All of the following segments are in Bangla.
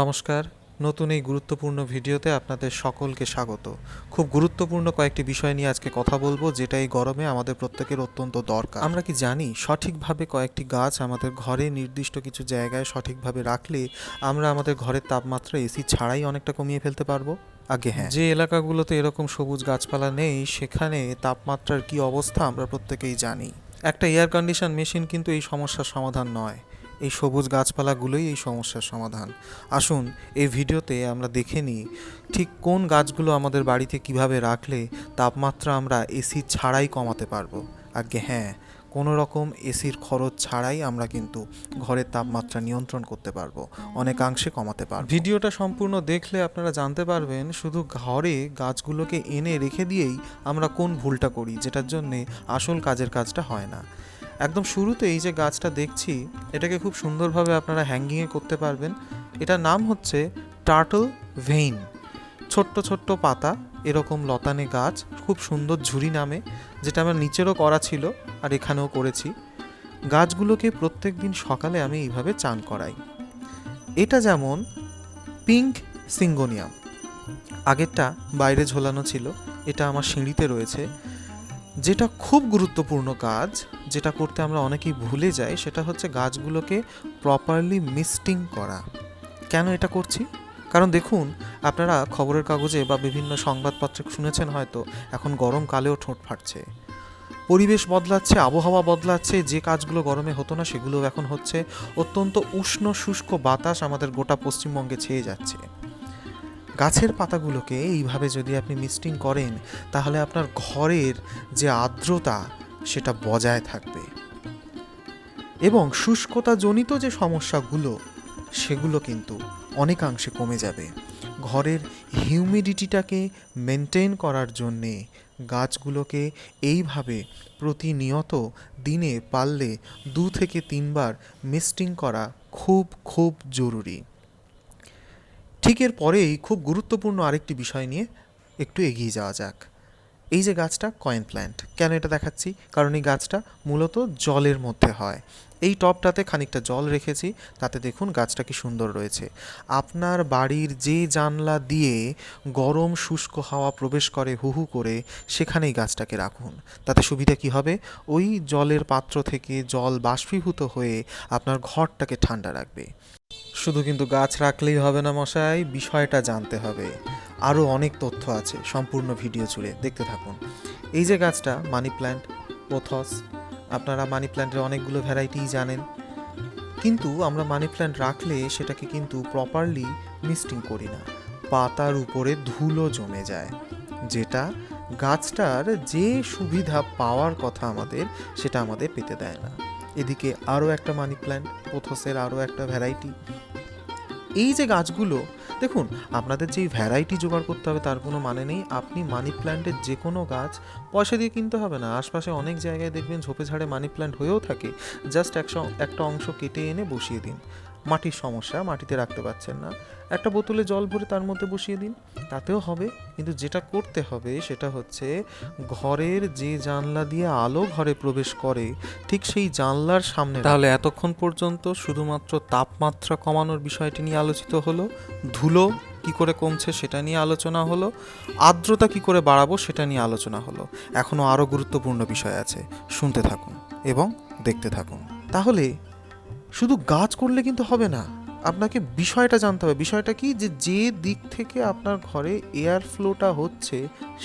নমস্কার। নতুন এই গুরুত্বপূর্ণ ভিডিওতে আপনাদের সকলকে স্বাগত। খুব গুরুত্বপূর্ণ কয়েকটি বিষয় নিয়ে আজকে কথা বলব যেটা এই গরমে আমাদের প্রত্যেকের অত্যন্ত দরকার। আমরা কি জানি, সঠিকভাবে কয়েকটি গাছ আমাদের ঘরে নির্দিষ্ট কিছু জায়গায় সঠিকভাবে রাখলে আমরা আমাদের ঘরের তাপমাত্রা এসি ছাড়াই অনেকটা কমিয়ে ফেলতে পারব? আগে হ্যাঁ। যে এলাকাগুলোতে এরকম সবুজ গাছপালা নেই, সেখানে তাপমাত্রার কি অবস্থা আমরা প্রত্যেকেই জানি। একটা এয়ার কন্ডিশন মেশিন কিন্তু এই সমস্যার সমাধান নয়। এই সবুজ গাছপালাগুলোই এই সমস্যার সমাধান। আসুন, এই ভিডিওতে আমরা দেখে নিই, ঠিক কোন গাছগুলো আমাদের বাড়িতে কীভাবে রাখলে তাপমাত্রা আমরা এসি ছাড়াই কমাতে পারব? আগে হ্যাঁ কোনো রকম এসির খরচ ছাড়াই আমরা কিন্তু ঘরের তাপমাত্রা নিয়ন্ত্রণ করতে পারব, অনেকাংশে কমাতে পারব। ভিডিওটা সম্পূর্ণ দেখলে আপনারা জানতে পারবেন, শুধু ঘরে গাছগুলোকে এনে রেখে দিয়েই আমরা কোন ভুলটা করি, যেটার জন্যে আসল কাজের কাজটা হয় না। একদম শুরুতে এই যে গাছটা দেখছি, এটাকে খুব সুন্দরভাবে আপনারা হ্যাঙ্গিংয়ে করতে পারবেন। এটার নাম হচ্ছে টার্টল ভেইন ছোট্ট ছোট্ট পাতা, এরকম লতানে গাছ, খুব সুন্দর ঝুরি নামে, যেটা আমার নিচেরও করা ছিল আর এখানেও করেছি। গাছগুলোকে প্রত্যেক দিন সকালে আমি এইভাবে চান করাই। এটা যেমন পিঙ্ক সিঙ্গোনিয়াম আগেরটা বাইরে ঝোলানো ছিল, এটা আমার সিঁড়িতে রয়েছে। যেটা খুব গুরুত্বপূর্ণ কাজ যেটা করতে আমরা অনেকেই ভুলে যাই, সেটা হচ্ছে গাছগুলোকে প্রপারলি মিস্টিং করা। কেন এটা করছি? কারণ দেখুন, আপনারা খবরের কাগজে বা বিভিন্ন সংবাদপত্রে শুনেছেন হয়তো, এখন গরমকালেও ঠোঁট ফাটছে। পরিবেশ বদলাচ্ছে, আবহাওয়া বদলাচ্ছে, যে কাজগুলো গরমে হতো না সেগুলো এখন হচ্ছে অত্যন্ত উষ্ণ, শুষ্ক বাতাস আমাদের গোটা পশ্চিমবঙ্গে ছেয়ে যাচ্ছে। গাছের পাতাগুলোকে এইভাবে যদি আপনি মিস্টিং করেন, তাহলে আপনার ঘরের যে আর্দ্রতা সেটা বজায় থাকবে। এবং শুষ্কতাজনিত যে সমস্যাগুলো, সেগুলো কিন্তু অনেকাংশে কমে যাবে। ঘরের হিউমিডিটিটাকে মেনটেন করার জন্যে গাছগুলোকে এইভাবে প্রতিনিয়ত দিনে পারলে দু থেকে তিনবার মিস্টিং করা খুব খুব জরুরি। ঠিক এর পরেই খুব গুরুত্বপূর্ণ আরেকটি বিষয় নিয়ে একটু এগিয়ে যাওয়া যাক। এই যে গাছটা কয়েন প্ল্যান্ট কেন এটা দেখাচ্ছি? কারণ এই গাছটা মূলত জলের মধ্যে হয়। এই টবটাতে খানিকটা জল রেখেছি, তাতে দেখুন গাছটা কি সুন্দর রয়েছে। আপনার বাড়ির যে জানলা দিয়ে গরম শুষ্ক হাওয়া প্রবেশ করে হু হু করে, সেখানেই গাছটাকে রাখুন। তাতে সুবিধা কি হবে? ওই জলের পাত্র থেকে জল বাষ্পীভূত হয়ে আপনার ঘরটাকে ঠান্ডা রাখবে। শুধু কিন্তু গাছ রাখলেই হবে না মশাই, বিষয়টা জানতে হবে। আরও অনেক তথ্য আছে, সম্পূর্ণ ভিডিও জুড়ে। দেখতে থাকুন। এই যে গাছটা, মানি প্ল্যান্ট, পোথস, আপনারা মানি প্ল্যান্টের অনেকগুলো ভ্যারাইটিই জানেন। কিন্তু আমরা মানি প্ল্যান্ট রাখলে সেটাকে কিন্তু প্রপারলি মিস্টিং করি না। পাতার উপরে ধুলো জমে যায়, যেটা গাছটার যে সুবিধা পাওয়ার কথা আমাদের, সেটা আমাদের পেতে দেয় না। এদিকে আরও একটা মানি প্ল্যান্ট, পোথসের আরও একটা ভ্যারাইটি এই যে গাছগুলো, দেখুন, আপনাদের যেই ভ্যারাইটি জোগাড় করতে হবে তার কোনো মানে নেই। আপনি মানি প্ল্যান্টের যে কোনো গাছ পয়সা দিয়ে কিনতে হবে না। আশপাশে অনেক জায়গায় দেখবেন ঝোপে ঝাড়ে মানি প্ল্যান্ট হয়েও থাকে। জাস্ট একশো, একটা অংশ কেটে এনে বসিয়ে দিন। মাটির সমস্যা মাটিতে রাখতে পারছেন না। একটা বোতলে জল ভরে তার মধ্যে বসিয়ে দিন। তাতেও হবে। কিন্তু যেটা করতে হবে সেটা হচ্ছে ঘরের যে জানলা দিয়ে আলো ঘরে প্রবেশ করে ঠিক সেই জানলার সামনে তাহলে এতক্ষণ পর্যন্ত শুধুমাত্র তাপমাত্রা কমানোর বিষয়টি নিয়ে আলোচিত হলো? ধুলো কি করে কমছে সেটা নিয়ে আলোচনা হলো? আর্দ্রতা কি করে বাড়াবো সেটা নিয়ে আলোচনা হলো। এখনও আরও গুরুত্বপূর্ণ বিষয় আছে। শুনতে থাকুন এবং দেখতে থাকুন। তাহলে শুধু গাছ করলে কিন্তু হবে না, আপনাকে বিষয়টা জানতে হবে। বিষয়টা কি যে যে দিক থেকে আপনার ঘরে এয়ার ফ্লোটা হচ্ছে,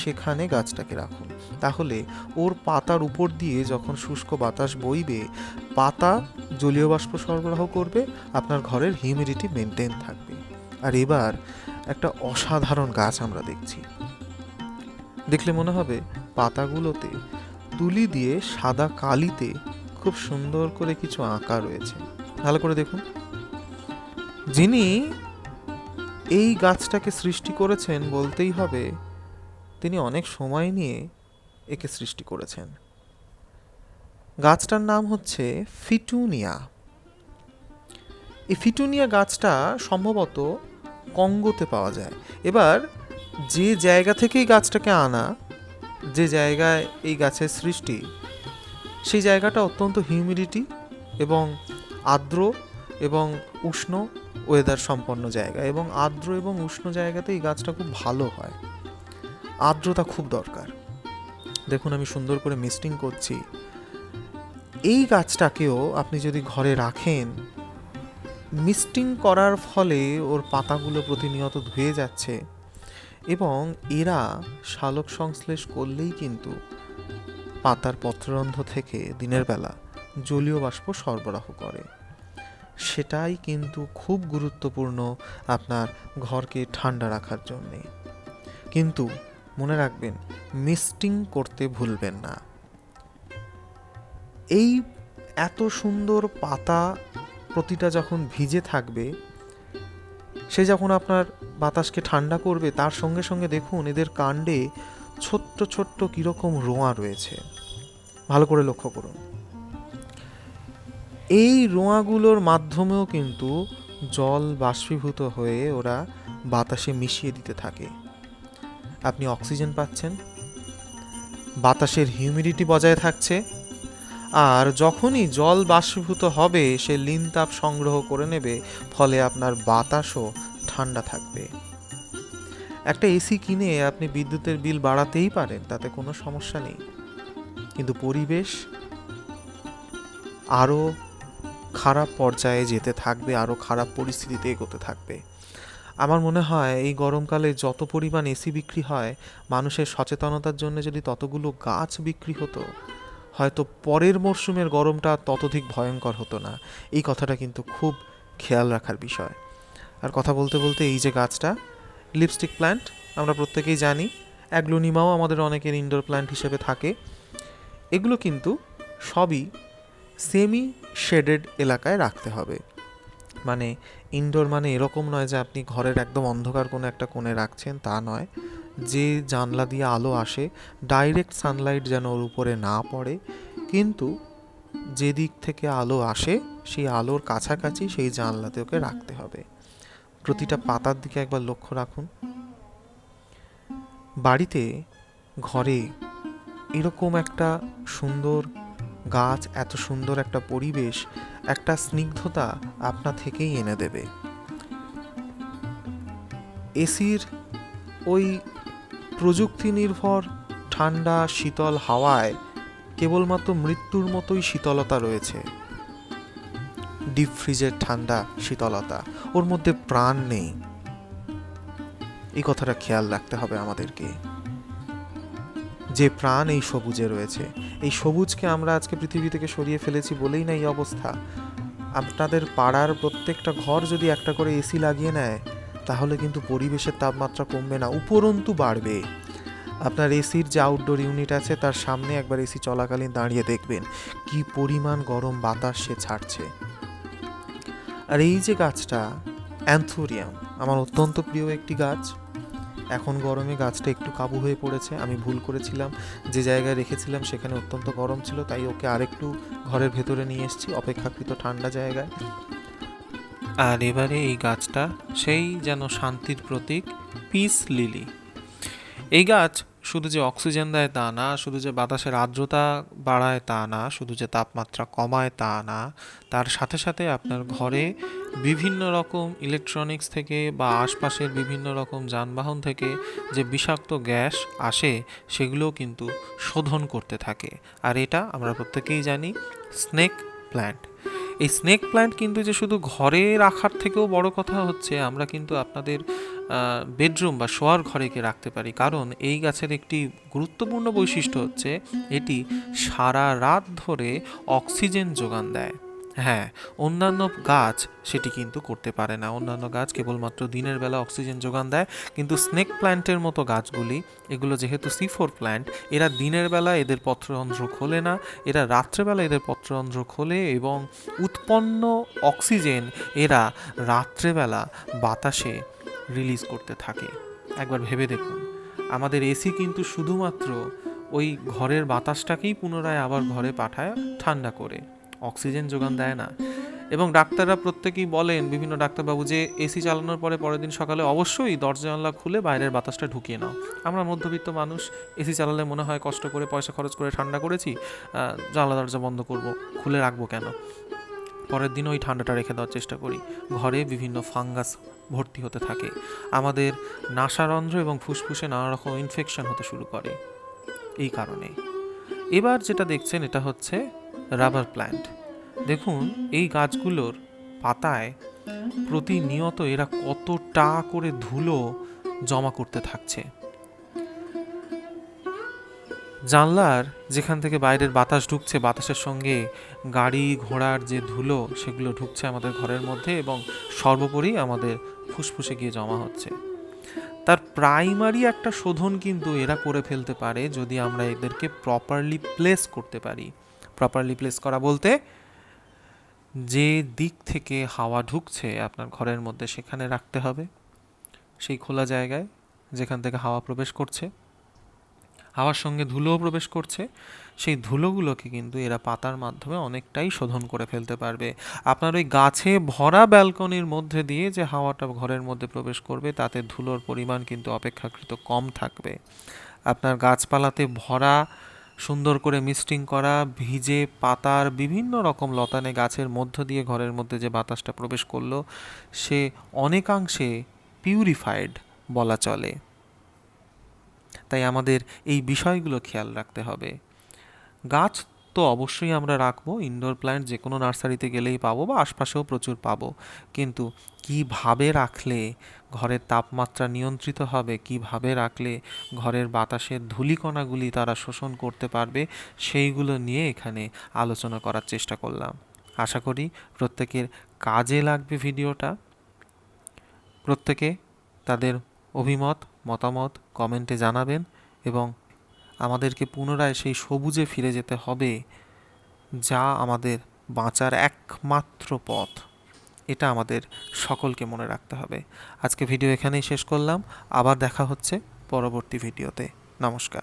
সেখানে গাছটাকে রাখুন। তাহলে ওর পাতার উপর দিয়ে যখন শুষ্ক বাতাস বইবে, পাতা জলীয় বাষ্প সরবরাহ করবে, আপনার ঘরের হিউমিডিটি মেনটেন থাকবে। আর এবার একটা অসাধারণ গাছ আমরা দেখছি। দেখলে মনে হবে, পাতাগুলোতে তুলি দিয়ে সাদা কালিতে খুব সুন্দর করে কিছু আঁকা রয়েছে। ভালো করে দেখুন। যিনি এই গাছটাকে সৃষ্টি করেছেন বলতেই হবে, তিনি অনেক সময় নিয়ে একে সৃষ্টি করেছেন। গাছটার নাম হচ্ছে ফিটুনিয়া। এই ফিটুনিয়া গাছটা সম্ভবত কঙ্গোতে পাওয়া যায়। এবার যে জায়গা থেকেই গাছটাকে আনা, যে জায়গায় এই গাছের সৃষ্টি সেই জায়গাটা অত্যন্ত হিউমিডিটি এবং আর্দ্র এবং উষ্ণ ওয়েদার সম্পন্ন জায়গা এবং আর্দ্র এবং উষ্ণ জায়গাতে এই গাছটা খুব ভালো হয়। আর্দ্রতা খুব দরকার। দেখুন আমি সুন্দর করে মিস্টিং করছি। এই গাছটাকেও আপনি যদি ঘরে রাখেন মিস্টিং করার ফলে ওর পাতাগুলো প্রতিনিয়ত ধুয়ে যাচ্ছে এবং এরা শালক সংশ্লেষ করলেই কিন্তু পাতার পত্ররন্ধ্র থেকে দিনের বেলা জলীয় বাষ্প সরবরাহ করে। সেটাই কিন্তু খুব গুরুত্বপূর্ণ আপনার ঘরকে ঠান্ডা রাখার জন্যে। কিন্তু মনে রাখবেন মিস্টিং করতে ভুলবেন না। এই এত সুন্দর পাতা প্রতিটা যখন ভিজে থাকবে, সে যখন আপনার বাতাসকে ঠান্ডা করবে, তার সঙ্গে সঙ্গে দেখুন এদের কাণ্ডে ছোট্ট ছোট্ট কীরকম রোঁয়া রয়েছে। ভালো করে লক্ষ্য করুন। এই রোঁয়াগুলোর মাধ্যমেও কিন্তু জল বাষ্পীভূত হয়ে ওরা বাতাসে মিশিয়ে দিতে থাকে। আপনি অক্সিজেন পাচ্ছেন, বাতাসের হিউমিডিটি বজায় থাকছে, আর যখনই জল বাষ্পীভূত হবে, সে লিন তাপ সংগ্রহ করে নেবে, ফলে আপনার বাতাসও ঠান্ডা থাকবে। একটা এসি কিনে আপনি বিদ্যুতের বিল বাড়াতেই পারেন, তাতে কোনো সমস্যা নেই। কিন্তু পরিবেশ আরও খারাপ পর্যায়ে যেতে থাকবে আরও খারাপ পরিস্থিতিতে এগোতে থাকবে। আমার মনে হয় এই গরমকালে যত পরিমাণ এসি বিক্রি হয়, মানুষের সচেতনতার জন্য যদি ততগুলো গাছ বিক্রি হতো, হয়তো পরের মরশুমের গরমটা ততোধিক ভয়ঙ্কর হতো না। এই কথাটা কিন্তু খুব খেয়াল রাখার বিষয়। আর কথা বলতে বলতে এই যে গাছটা লিপস্টিক প্ল্যান্ট আমরা প্রত্যেকেই জানি অ্যাগ্লোনিমাও আমাদের অনেকের ইনডোর প্ল্যান্ট হিসেবে থাকে। এগুলো কিন্তু সবই সেমি শেডেড এলাকায় রাখতে হবে। মানে ইনডোর মানে এরকম নয় যে আপনি ঘরের একদম অন্ধকার কোনো একটা কোণে রাখছেন, তা নয়। যে জানলা দিয়ে আলো আসে ডাইরেক্ট সানলাইট যেন ওর উপরে না পড়ে, কিন্তু যে দিক থেকে আলো আসে, সেই আলোর কাছাকাছি সেই জানলাতে ওকে রাখতে হবে। প্রতিটা পাতার দিকে একবার লক্ষ্য রাখুন। বাড়িতে ঘরে এরকম একটা সুন্দর গাছ, এত সুন্দর একটা পরিবেশ, একটা স্নিগ্ধতা আপনা থেকেই এনে দেবে। এসির ওই প্রযুক্তি নির্ভর ঠান্ডা, শীতল হাওয়ায় কেবলমাত্র মৃত্যুর মতোই শীতলতা রয়েছে। ডিপ ফ্রিজের ঠান্ডা শীতলতা, ওর মধ্যে প্রাণ নেই। এই কথাটা খেয়াল রাখতে হবে আমাদেরকে। যে প্রাণ এই সবুজে রয়েছে। এই সবুজকে আমরা আজকে পৃথিবী থেকে সরিয়ে ফেলেছি বলেই না এই অবস্থা। আপনাদের পাড়ার প্রত্যেকটা ঘর যদি একটা করে এসি লাগিয়ে নেয়, তাহলে কিন্তু পরিবেশের তাপমাত্রা কমবে না, উপরন্তু বাড়বে। আপনার এসির যে আউটডোর ইউনিট আছে, তার সামনে একবার এসি চলাকালীন দাঁড়িয়ে দেখবেন কি পরিমাণ গরম বাতাস সে ছাড়ছে। আর এই যে গাছটা অ্যান্থোরিয়াম আমার অত্যন্ত প্রিয় একটি গাছ। এখন গরমে গাছটা একটু কাবু হয়ে পড়েছে, আমি ভুল করেছিলাম। যে জায়গায় রেখেছিলাম সেখানে অত্যন্ত গরম ছিল, তাই ওকে আরেকটু ঘরের ভেতরে নিয়ে এসেছি, অপেক্ষাকৃত ঠান্ডা জায়গায়। আর এবারে এই গাছটা, সেই যেন শান্তির প্রতীক, পিস লিলি। এই গাছ শুধু যে অক্সিজেন দেয় তা না, শুধু যে বাতাসের আর্দ্রতা বাড়ায় তা না, শুধু যে তাপমাত্রা কমায় তা না, তার সাথে সাথে আপনার ঘরে বিভিন্ন রকম ইলেকট্রনিক্স থেকে বা আশপাশের বিভিন্ন রকম যানবাহন থেকে যে বিষাক্ত গ্যাস আসে, সেগুলোও কিন্তু শোধন করতে থাকে। আর এটা আমরা প্রত্যেকেই জানি স্নেক প্ল্যান্ট এই স্নেক প্ল্যান্ট কিন্তু যে শুধু ঘরে রাখার থেকেও বড় কথা হচ্ছে, আমরা কিন্তু আপনাদের বেডরুম বা শোয়ার ঘরে গিয়ে রাখতে পারি। কারণ এই গাছের একটি গুরুত্বপূর্ণ বৈশিষ্ট্য হচ্ছে, এটি সারা রাত ধরে অক্সিজেন যোগান দেয়। হ্যাঁ অন্যান্য গাছ সেটি কিন্তু করতে পারে না। অন্যান্য গাছ কেবলমাত্র দিনের বেলা অক্সিজেন যোগান দেয়, কিন্তু স্নেক প্ল্যান্টের মতো গাছগুলি, এগুলো যেহেতু সি ফোর প্ল্যান্ট, এরা দিনের বেলা এদের পত্ররন্ধ্র খোলে না, এরা রাত্রেবেলা এদের পত্ররন্ধ্র খোলে এবং উৎপন্ন অক্সিজেন এরা রাত্রেবেলা বাতাসে রিলিজ করতে থাকে। একবার ভেবে দেখুন, আমাদের এসি কিন্তু শুধুমাত্র ওই ঘরের বাতাসটাকেই পুনরায় আবার ঘরে পাঠায় ঠান্ডা করে। অক্সিজেন যোগান দেয় না। এবং ডাক্তাররা প্রত্যেকেই বলেন বিভিন্ন ডাক্তারবাবু যে এসি চালানোর পরে পরের দিন সকালে অবশ্যই দরজা জানলা খুলে বাইরের বাতাসটা ঢুকিয়ে নাও। আমরা মধ্যবিত্ত মানুষ এসি চালালে মনে হয় কষ্ট করে পয়সা খরচ করে ঠান্ডা করেছি জানলা দরজা বন্ধ করব খুলে রাখব কেন? পরের দিন ওই ঠান্ডাটা রেখে দেওয়ার চেষ্টা করি। ঘরে বিভিন্ন ফাঙ্গাস ভর্তি হতে থাকে। আমাদের নাসারন্ধ্র এবং ফুসফুসে নানা রকম ইনফেকশন হতে শুরু করে। এই কারণে। এবার যেটা দেখছেন এটা হচ্ছে রাবার প্ল্যান্ট। দেখুন, এই গাছগুলোর পাতায় প্রতিনিয়ত এরা কতটা করে ধুলো জমা করতে থাকছে। জানলার যেখান থেকে বাইরের বাতাস ঢুকছে, বাতাসের সঙ্গে গাড়ি, ঘোড়ার যে ধুলো, সেগুলো ঢুকছে আমাদের ঘরের মধ্যে এবং সর্বোপরি আমাদের ফুসফুসে গিয়ে জমা হচ্ছে। তার প্রাইমারি একটা শোধন কিন্তু এরা করে ফেলতে পারে যদি আমরা এদেরকে প্রপারলি প্লেস করতে পারি। প্রপারলি প্লেস করা বলতে, যে দিক থেকে হাওয়া ঢুকছে আপনার ঘরের মধ্যে সেখানে রাখতে হবে। সেই খোলা জায়গায় যেখান থেকে হাওয়া প্রবেশ করছে। হাওয়ার সঙ্গে ধুলোও প্রবেশ করছে। সেই ধুলোগুলোকে কিন্তু এরা পাতার মাধ্যমে অনেকটাই শোধন করে ফেলতে পারবে। আপনার ওই গাছে ভরা ব্যালকনির মধ্যে দিয়ে যে হাওয়াটা ঘরের মধ্যে প্রবেশ করবে, তাতে ধুলোর পরিমাণ কিন্তু অপেক্ষাকৃত কম থাকবে। আপনার গাছপালাতে ভরা সুন্দর করে মিস্টিং করা, ভিজে পাতার বিভিন্ন রকম লতানে গাছের মধ্য দিয়ে ঘরের মধ্যে যে বাতাসটা প্রবেশ করল, সে অনেকাংশে পিউরিফাইড বলা চলে। তাই আমাদের এই বিষয়গুলো খেয়াল রাখতে হবে। গাছ তো অবশ্যই আমরা রাখব। ইনডোর প্ল্যান্ট যে কোনো নার্সারিতে গেলেই পাবো বা আশপাশেও প্রচুর পাবো। কিন্তু কীভাবে রাখলে ঘরের তাপমাত্রা নিয়ন্ত্রিত হবে, কীভাবে রাখলে ঘরের বাতাসের ধূলিকণাগুলি তারা শোষণ করতে পারবে, সেইগুলো নিয়ে এখানে আলোচনা করার চেষ্টা করলাম। আশা করি প্রত্যেকের কাজে লাগবে ভিডিওটা। প্রত্যেকে তাদের অভিমত, মতামত কমেন্টে জানাবেন এবং আমাদেরকে পুনরায় সেই সবুজে ফিরে যেতে হবে, যা আমাদের বাঁচার একমাত্র পথ। এটা আমাদের সকলকে মনে রাখতে হবে। আজকে ভিডিও এখানেই শেষ করলাম। আবার দেখা হচ্ছে পরবর্তী ভিডিওতে। নমস্কার।